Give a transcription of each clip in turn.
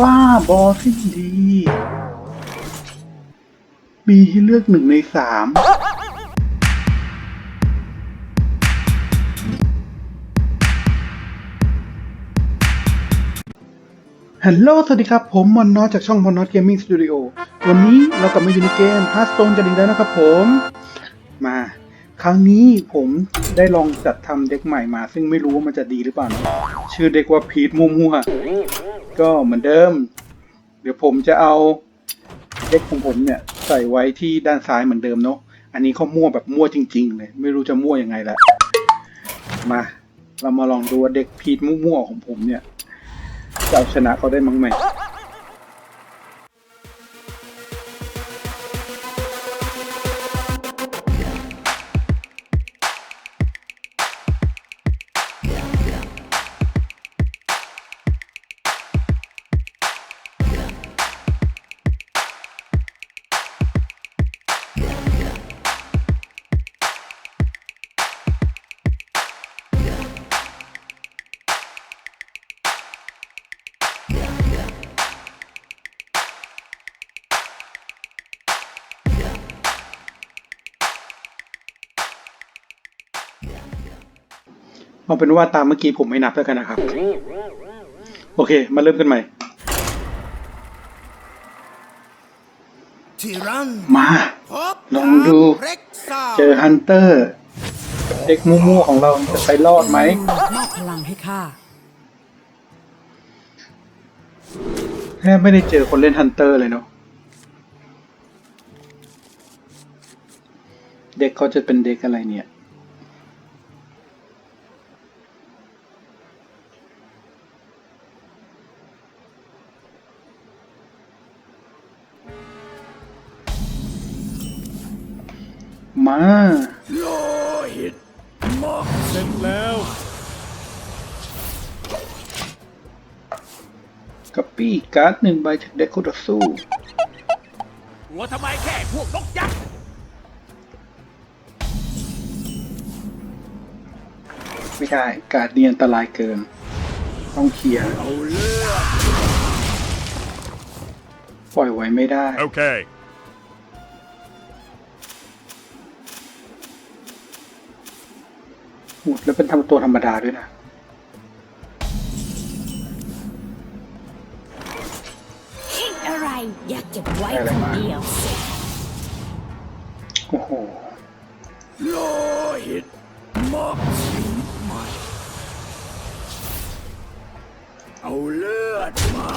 บ้าบอสิ้นดี มีให้เลือกหนึ่งในสามฮัลโหล สวัสดีครับ ผมมอนนอจากช่องมอนนอตเกมมิ่งสตูดิโอวันนี้เรากลับมาอยู่ในเกม h า a r t h s t o n e กันอีกแล้วนะครับผม มา ครั้งนี้ผมได้ลองจัดทำเด็กใหม่มา ซึ่งไม่รู้ว่ามันจะดีหรือเปล่านะชื่อเด็กว่าพีทมั่วๆ ก็เหมือนเดิม เดี๋ยวผมจะเอาเด็กของผมเนี่ยใส่ไว้ที่ด้านซ้ายเหมือนเดิมเนาะ อันนี้เขามั่วแบบมั่วจริง ๆ เลย ไม่รู้จะมั่วยังไงละ มา เรามาลองดูว่าเด็กพีทมั่วๆของผมเนี่ยจะเอาชนะเขาได้มั้งไหม เอาเป็นว่าตามเมื่อกี้ผมไม่นับแล้วกันนะครับ โอเค มาเริ่มกันใหม่ที่รันมาพบลองดูเร็กซ่าเจอฮันเตอร์ เด็กมั่วๆของเราจะไปรอดไหมมอบพลังให้ข้าแทบไม่ได้เจอคนเล่นฮันเตอร์เลยเนาะเด็กเขาจะเป็นเด็กอะไรเนี่ย มาโลหิตมอกเสร็จแล้วกับปี้การ์ดหนึ่งใบจากเด็กคู่ต่อสู้หัวทำไมแค่พวกนกยักษ์ไม่ได้การ์ดเนียอันตรายเกิน ต้องเคลียร์เอาเลือดปล่อยไว้ไม่ได้ Okay หมดแล้วเป็นทำตัวธรรมดาด้วยนะคิดอะไรอยากเก็บไว้คนเดียวสิโอ้โหโลหิตมอกชิ้นใหม่เอาเลือดมา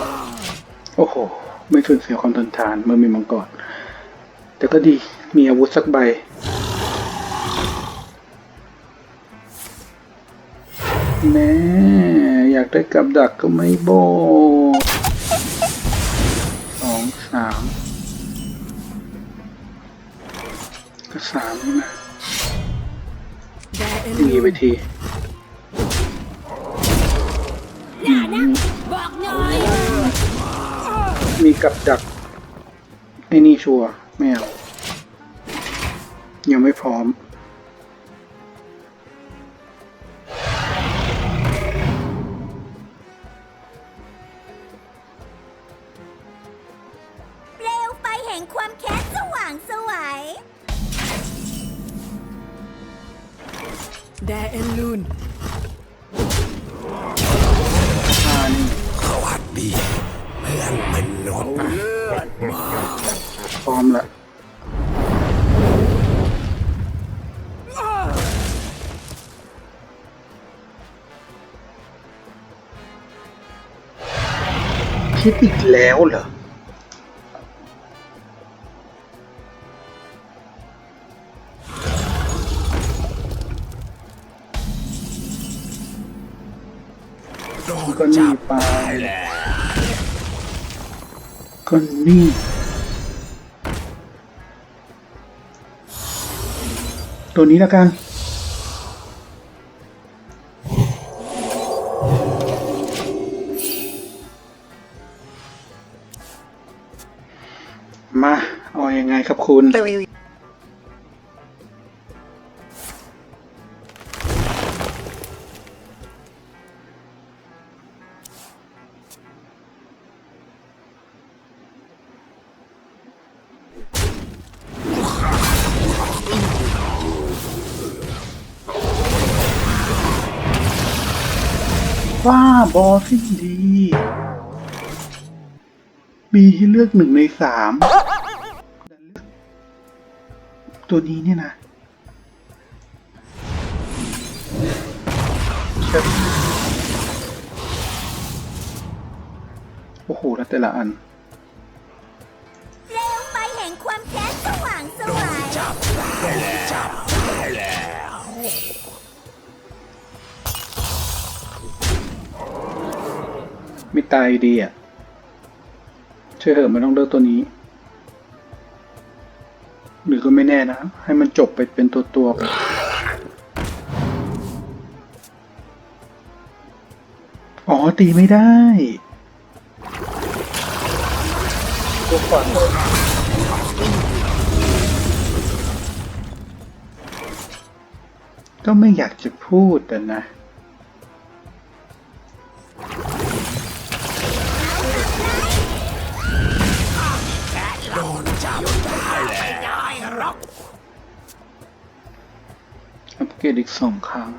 โอ้โห ไม่สูญเสียความทนทานเมื่อมีมังกรแต่ก็ดีมีอาวุธสักใบ แม่อยากได้กับดักก็ไม่บอกสองสามก็สามนี่นะแดเอลตีไปทีอย่านะบอกหน่อยมีกับดักไอ้นี่ชัวร์ไม่เอายังไม่พร้อม ห่งความแค้นสว่างไสวยแดเอลลูนอ่านี่สวัสดีเพื่อนมนุษย์เอาเลือดมาพร้อมละคิดอีกแล้วเหรอ ก็นี่ไปแล้วก็นี่ตัวนี้แล้วกัน ว่าบอสิ้นดี มีให้เลือกหนึ่งในสาม ตัวนี้เนี่ยนะโอ้โหแล้วแต่ละอัน ม่ตายดีอะเชื่อเหอะมันต้องเลือกตัวนี้ หรือก็ไม่แน่นะ ให้มันจบไปเป็นตัวตัวไปอ๋อ ตีไม่ได้ตัวก่อนก็ไม่อยากจะพูดแต่นะ อีกสองครั้ง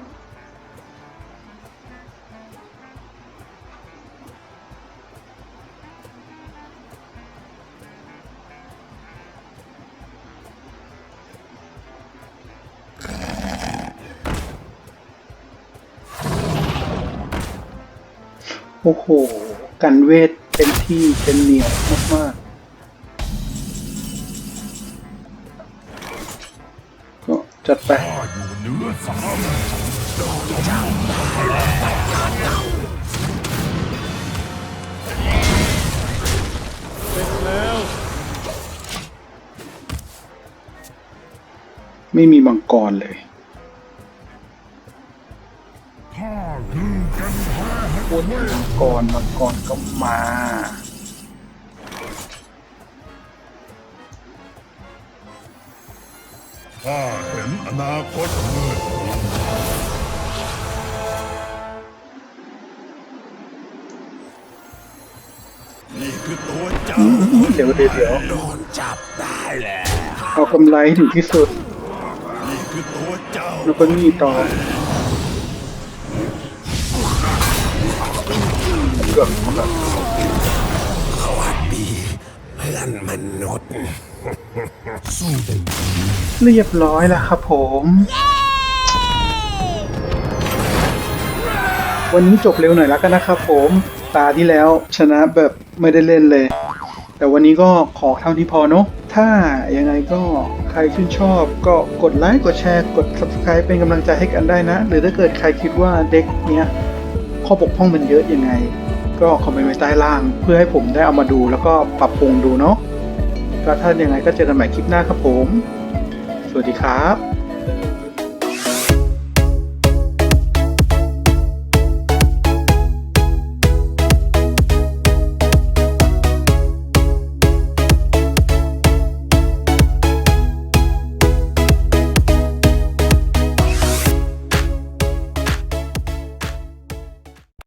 โอ้โห กันเวทเป็นที่เป็นเหนียวมากๆก็จัดไป เหนือสามไม่มีมังกรเลยข้าคือกันแท้มังกรมังกรก็มา ข้าเห็นอนาคตมืดมนนี่คือตัวเจ้าเดี๋ยวเดี๋ยวเดี๋ยวโดนจับได้แล้วเอากำไรถึงที่สุด นี่คือตัวเจ้าแล้วก็นี่ต่อเกือบหมดแล้วสวัสดีเพื่อนมนุษย์สู้ได้ เรียบร้อยแล้วครับผม วันนี้จบเร็วหน่อยแล้วกันนะครับผม ตาที่แล้วชนะแบบไม่ได้เล่นเลย แต่วันนี้ก็ขอเท่านี้พอเนาะ ถ้ายังไงก็ใครชื่นชอบก็กดไลค์ กดแชร์ กด subscribe เป็นกำลังใจให้กันได้นะ หรือถ้าเกิดใครคิดว่าเด็กเนี้ยข้อบกพร่องมันเยอะยังไง ก็คอมเมนต์ไว้ใต้ล่าง เพื่อให้ผมได้เอามาดูแล้วก็ปรับปรุงดูเนาะ ก็ถ้ายังไงก็เจอกันใหม่คลิปหน้าครับผม สวัสดีครับ